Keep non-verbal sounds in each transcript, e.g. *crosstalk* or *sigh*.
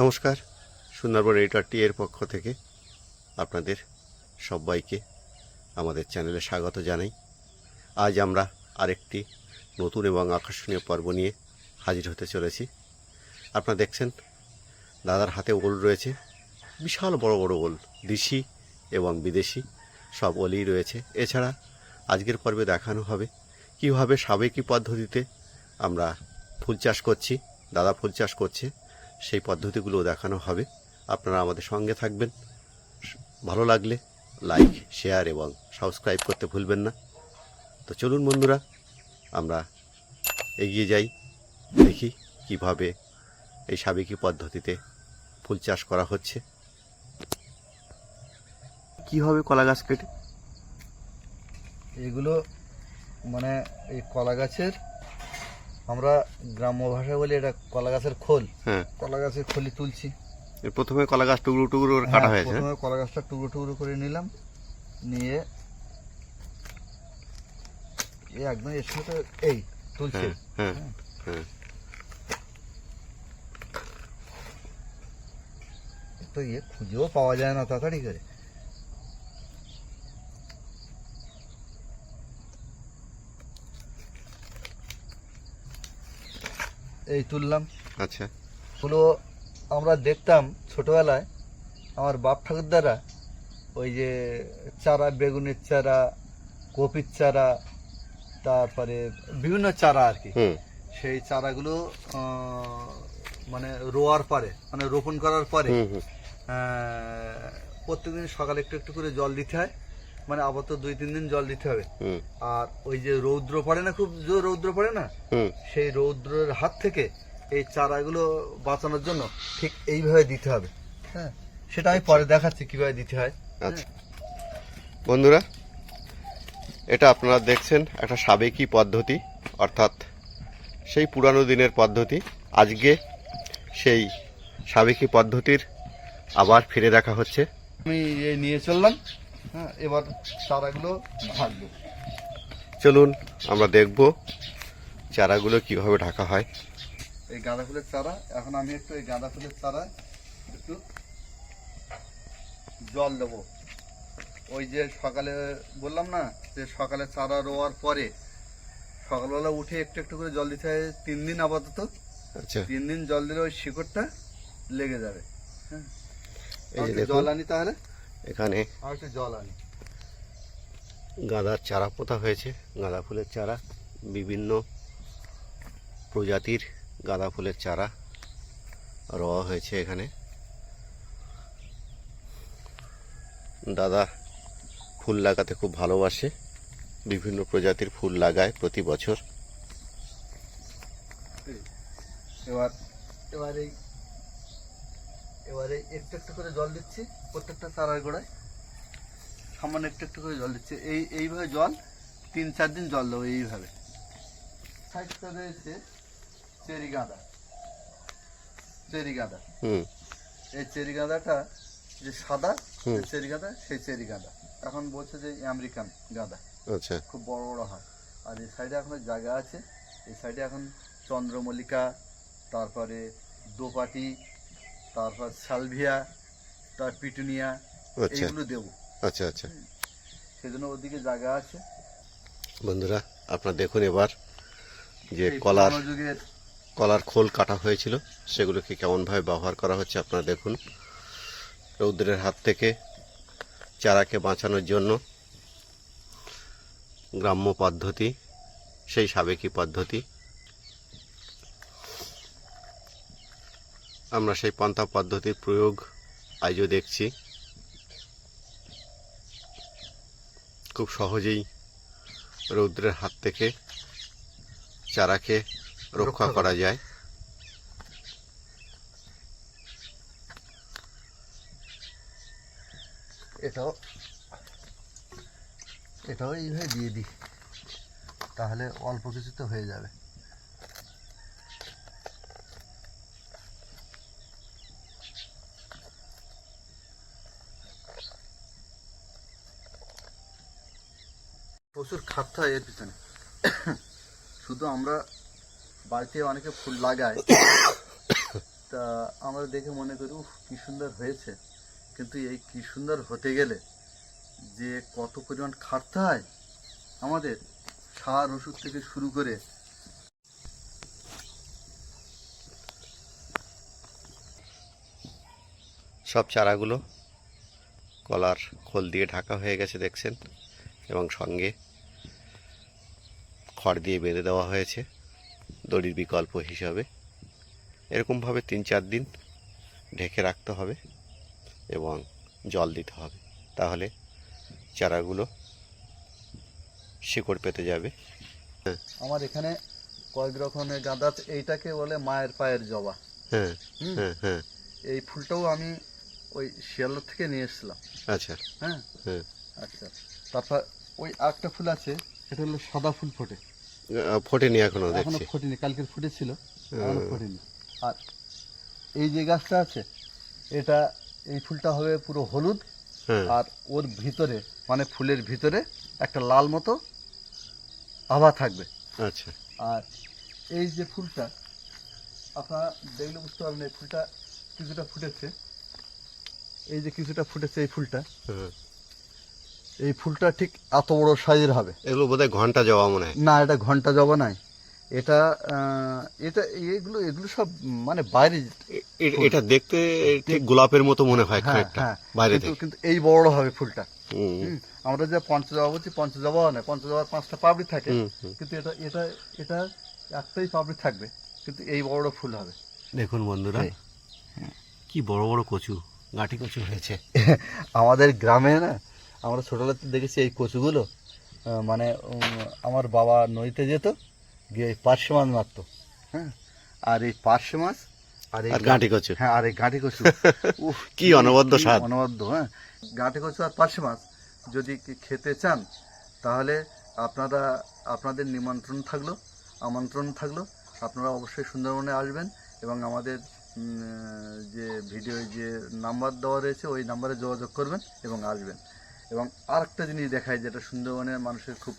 নমস্কার, সুন্দরবন এডিটর টি এর পক্ষ থেকে আপনাদের সবাইকে আমাদের চ্যানেলে স্বাগত জানাই। আজ আমরা আরেকটি নতুন এবং আকর্ষণীয় পর্ব নিয়ে হাজির হতে চলেছি। আপনারা দেখছেন, দাদার হাতে ওল রয়েছে, বিশাল বড় বড় ওল, দেশি এবং বিদেশি, সব ওলই রয়েছে। এছাড়া আজকের পর্বে দেখানো হবে কীভাবে সাবেকি পদ্ধতিতে আমরা ফুল চাষ করছি, দাদা ফুল চাষ করছে। সেই পদ্ধতিগুলো দেখানো হবে। আপনারা আমাদের সঙ্গে থাকবেন। ভালো লাগলে লাইক শেয়ার এবং সাবস্ক্রাইব করতে ভুলবেন না। তো চলুন বন্ধুরা আমরা এগিয়ে যাই দেখি কীভাবে এই সাবেকি পদ্ধতিতে ফুল চাষ করা হচ্ছে। কি হবে কলা গাছ কেটে? এগুলো মানে এই কলা গাছের আমরা গ্রাম্য ভাষায় বলি এটা কলা গাছের খোল। হ্যাঁ। কলা গাছের খোলি তুলছি প্রথমে কলা গাছ টুকরো টুকরো কাটা হ্যাঁ, হয়েছে? হ্যাঁ? প্রথমে কলা গাছটা টুকরো টুকরো করে নিলাম। নিয়ে এই একদম এর সাথে এই তুলছি। হ্যাঁ হ্যাঁ তো ইয়ে খুঁজেও পাওয়া যায় না তাড়াতাড়ি করে। এই তুললাম। আচ্ছা। গুলো আমরা দেখতাম ছোটবেলায় আমার বাপ ঠাকুরদারা ওই যে চারা বেগুনের চারা কপির চারা তারপরে বিভিন্ন চারা আর কি। সেই চারাগুলো মানে রোয়ার পরে মানে রোপণ করার পরে প্রত্যেকদিন সকালে একটু একটু করে জল দিতে হয়। মানে আপাতত দুই তিন দিন জল দিতে হবে। আর ওই যে রৌদ্র পড়ে না খুব জোর রৌদ্র পড়ে না হুম। সেই রৌদ্রের হাত থেকে এই চারাগুলো বাঁচানোর জন্য ঠিক এইভাবে দিতে হবে। হ্যাঁ সেটা আমি পরে দেখাচ্ছি কীভাবে দিতে হয়। আচ্ছা। বন্ধুরা এটা আপনারা দেখছেন একটা সাবেকি পদ্ধতি অর্থাৎ সেই পুরানো দিনের পদ্ধতি। আজকে সেই সাবেকি পদ্ধতির আবার ফিরে দেখা হচ্ছে। আমি নিয়ে চললাম। হ্যাঁ এবার চারাগুলো ভাগবো চলুন আমরা দেখব চারাগুলো কীভাবে ঢাকা হয়। এই গাঁদা ফুলের চারা এখন আমি একটু এই গাঁদা ফুলের চারা একটু জল দেবো। ওই যে সকালে বললাম না যে সকালে চারা রোয়ার পরে সকালবেলা উঠে একটু একটু করে জল দিতে হয় তিন দিন আপাতত। আচ্ছা। তিন দিন জল দিলে ওই শিকড়টা লেগে যাবে। হ্যাঁ। জল আনি তাহলে। এখানে জল আনি। গাঁদার চারা পোতা হয়েছে। গাঁদা ফুলের চারা বিভিন্ন প্রজাতির গাঁদা ফুলের চারা রওয়া হয়েছে এখানে। দাদা ফুল লাগাতে খুব ভালোবাসে বিভিন্ন প্রজাতির ফুল লাগায় প্রতি বছর। এবার এবার এই এবারে একটু একটু করে জল দিচ্ছি প্রত্যেকটা চারার গোড়ায়। সামান্য একটু একটু করে জল দিচ্ছি। এই এইভাবে জল তিন চার দিন জল দেবো এইভাবে। সাইডটা রয়েছে চেরি গাঁদা। চেরি গাঁদা। এই চেরি গাঁদাটা যে সাদা। চেরি গাঁদা সেই চেরি গাঁদা। এখন বলছে যে আমেরিকান গাঁদা। আচ্ছা। খুব বড় বড় হয়। আর এই সাইডে এখন জায়গা আছে। এই সাইডে এখন চন্দ্রমল্লিকা তারপরে দোপাটি তারপর সালভিয়া তার পিটুনিয়া আচ্ছা। এইগুলো দেবো। আচ্ছা আচ্ছা। সেজন্য ওদিকে জায়গা আছে। বন্ধুরা আপনারা দেখুন এবার যে কলার যুগের কলার খোল কাটা হয়েছিল সেগুলোকে কেমনভাবে ব্যবহার করা হচ্ছে আপনারা দেখুন। রৌদ্রের হাত থেকে চারাকে বাঁচানোর জন্য গ্রাম্য পদ্ধতি সেই সাবেকি পদ্ধতি। আমরা সেই পন্থা পদ্ধতির প্রয়োগ আজও দেখছি। খুব সহজেই রৌদ্রের হাত থেকে চারাকে রক্ষা করা যায়। এটাও এটাও এইভাবে দিয়ে দিই। তাহলে অল্প কিছুতে হয়ে যাবে। প্রচুর খাটতে হয় এর পিছনে। শুধু আমরা বাড়িতে অনেকে ফুল লাগায় তা আমরা দেখে মনে করি, উফ, কি সুন্দর হয়েছে। কিন্তু এই কি সুন্দর হতে গেলে যে কত পরিমাণ খাটতে হয় আমাদের, সার ওষুধ থেকে শুরু করে। সব চারাগুলো কলার খোল দিয়ে ঢাকা হয়ে গেছে, দেখছেন? এবং সঙ্গে খড় দিয়ে বেঁধে দেওয়া হয়েছে দড়ির বিকল্প হিসাবে। এরকমভাবে তিন চার দিন ঢেকে রাখতে হবে এবং জল দিতে হবে। তাহলে চারাগুলো শিকড় পেতে যাবে। আমার এখানে কয়েক রকমের গাঁদা এইটাকে বলে মায়ের পায়ের জবা। হ্যাঁ হ্যাঁ হ্যাঁ। এই ফুলটাও আমি ওই শিয়ালদা থেকে নিয়ে এসেছিলাম। আচ্ছা। হ্যাঁ? হ্যাঁ। আচ্ছা। তারপর ওই আরেকটা ফুল আছে এটা হলো সাদা ফুল ফোটে। ফোটেনি এখনও এখনও দেখছি। ফোটেনি কালকের ফুটেছিল এখনও ফোটেনি। আর এই যে গাছটা আছে এটা এই ফুলটা হবে পুরো হলুদ হ্যাঁ। আর ওর ভিতরে মানে ফুলের ভিতরে একটা লাল মতো আভা থাকবে। আচ্ছা। আর এই যে ফুলটা আপনারা দেখলে বুঝতে পারবেন এই ফুলটা কিছুটা ফুটেছে। এই যে কিছুটা ফুটেছে এই ফুলটা হ্যাঁ। এই ফুলটা ঠিক এত বড় সাইজের হবে। এগুলো বোধহয় ঘণ্টা জবা মনে হয়। না এটা ঘণ্টা জবা নাই। এটা আহ, এটা এগুলো এগুলো সব মানে বাইরে এটা দেখতে ঠিক গোলাপের মতো মনে হয় হ্যাঁ হ্যাঁ। বাইরে কিন্তু এই বড় হবে ফুলটা। আমরা যে পঞ্চজবা বলছি পঞ্চজবা নয় পঞ্চজবার পাঁচটা পাপড়ি থাকে। কিন্তু এটা এটা এটা একটাই পাপড়ি থাকবে কিন্তু এই বড় ফুল হবে। দেখুন বন্ধুরা। কি বড় বড় কচু গাঁটি কচু হয়েছে। আমাদের গ্রামে না আমরা ছোটবেলাতে দেখেছি এই কচুগুলো মানে আমার বাবা নদীতে যেত গিয়ে এই পার্শে মাছ মারতো হ্যাঁ? আর এই পার্শে মাছ আর এই গাঁটি কচু। হ্যাঁ আর এই গাঁটি কচু। *laughs* কি অনবদ্য স্বাদ। অনবদ্য হ্যাঁ? গাঁটি কচু আর পার্শে মাছ যদি কি খেতে চান তাহলে আপনারা আপনাদের নিমন্ত্রণ থাকল আমন্ত্রণ থাকল। আপনারা অবশ্যই সুন্দরবনে আসবেন এবং আমাদের যে ভিডিও যে নাম্বার দেওয়া রয়েছে ওই নাম্বারে যোগাযোগ করবেন এবং আসবেন। এবং আরেকটা জিনিস দেখায় যেটা সুন্দরবনের মানুষের খুব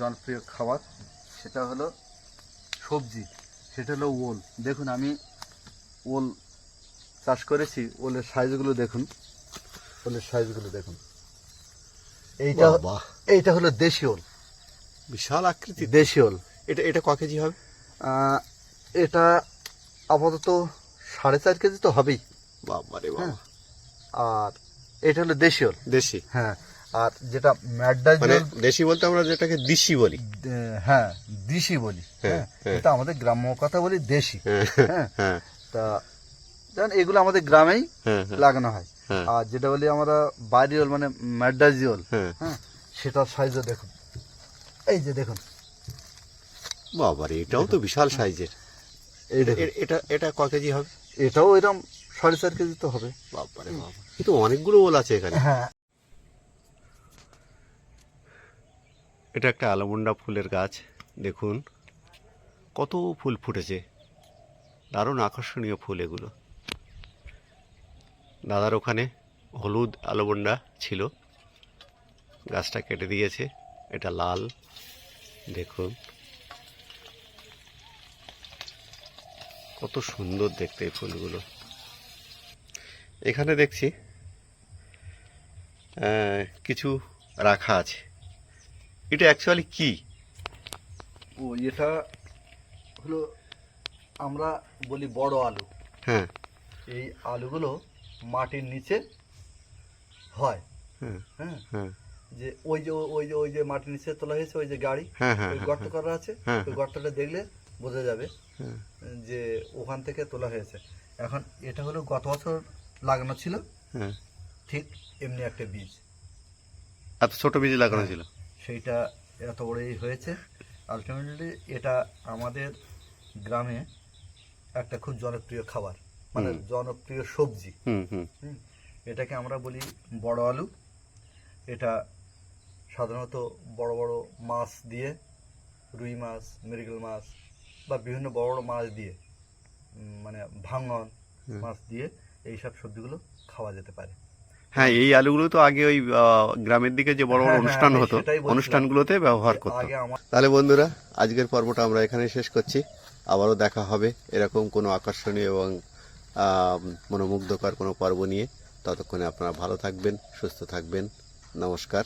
জনপ্রিয় খাবার সেটা হলো সবজি সেটা হলো ওল। দেখুন আমি ওল চাষ করেছি ওলের সাইজগুলো দেখুন ওলের সাইজগুলো দেখুন। এইটা এইটা হলো দেশি ওল। বিশাল আকৃতি দেশি ওল। এটা এটা ক কেজি হবে? এটা আপাতত সাড়ে চার কেজি তো হবেই। বাবা রে বাবা। হ্যাঁ। আর এটা হলো দেশি ওল। দেশি। হ্যাঁ আর যেটা ম্যাডাজ মানে দেশি বলতে আমরা যেটাকে দিশি বলি। হ্যাঁ দেশি বলি। হ্যাঁ, হ্যাঁ হ্যাঁ। এটা আমাদের গ্রাম্য কথা বলি দেশি। হ্যাঁ হ্যাঁ তা জানেন এগুলো আমাদের গ্রামেই লাগানো হয়। আর যেটা বলি আমরা বাইরি ওল মানে ম্যাডাজি ওল। হ্যাঁ। হ্যাঁ সেটার সাইজও দেখুন। এই যে দেখুন। বাবা রে এটাও তো বিশাল সাইজের এটা এটা ক কেজি হবে? এটাও এরকম সাড়ে চার কেজি তো হবে। বাবারে বাবা কিন্তু অনেকগুলো ওল আছে এখানে। হ্যাঁ। এটা একটা আলমন্ডা ফুলের গাছ দেখুন। কত ফুল ফুটেছে। দারুণ আকর্ষণীয় ফুল এগুলো। দাদার ওখানে হলুদ আলমন্ডা ছিল। গাছটা কেটে দিয়েছে এটা লাল দেখুন। কত সুন্দর দেখতে এই ফুলগুলো। এখানে দেখছি কিছু রাখা আছে। এটা অ্যাকচুয়ালি কি? ও এটা হলো আমরা বলি বড় আলু। হ্যাঁ। এই আলুগুলো মাটির নিচে হয়। হ্যাঁ। হ্যাঁ। হ্যাঁ। যে ওই যে ওই যে ওই যে মাটির নিচে তোলা হয়েছে ওই যে গাড়ি হ্যাঁ হ্যাঁ ওই গর্ত করা আছে ওই। গর্তটা দেখলে বোঝা যাবে যে ওখান থেকে তোলা হয়েছে। এখন এটা হলো গত বছর লাগানো ছিল। হ্যাঁ। ঠিক এমনি একটা বীজ। এত ছোট বীজ লাগানো ছিল? সেইটা এত বড়ই হয়েছে। আলটিমেটলি এটা আমাদের গ্রামে একটা খুব জনপ্রিয় খাবার মানে জনপ্রিয় সবজি। হুম হুম। হুম। এটাকে আমরা বলি বড় আলু। এটা সাধারণত বড় বড় মাছ দিয়ে রুই মাছ মৃগেল মাছ বা বিভিন্ন বড় বড় মাছ দিয়ে মানে ভাঙন মাছ দিয়ে এই সব সবজিগুলো খাওয়া যেতে পারে। হ্যাঁ এই আলুগুলো তো আগে ওই আহ, গ্রামের দিকে যে বড় বড় হ্যাঁ, হ্যাঁ, অনুষ্ঠান হতো অনুষ্ঠানগুলোতে ব্যবহার করতো। তাহলে বন্ধুরা আজকের পর্বটা আমরা এখানে শেষ করছি। আবারও দেখা হবে এরকম কোনো আকর্ষণীয় এবং আহ, মনোমুগ্ধকর কোনো পর্ব নিয়ে। ততক্ষণে আপনারা ভালো থাকবেন সুস্থ থাকবেন। নমস্কার।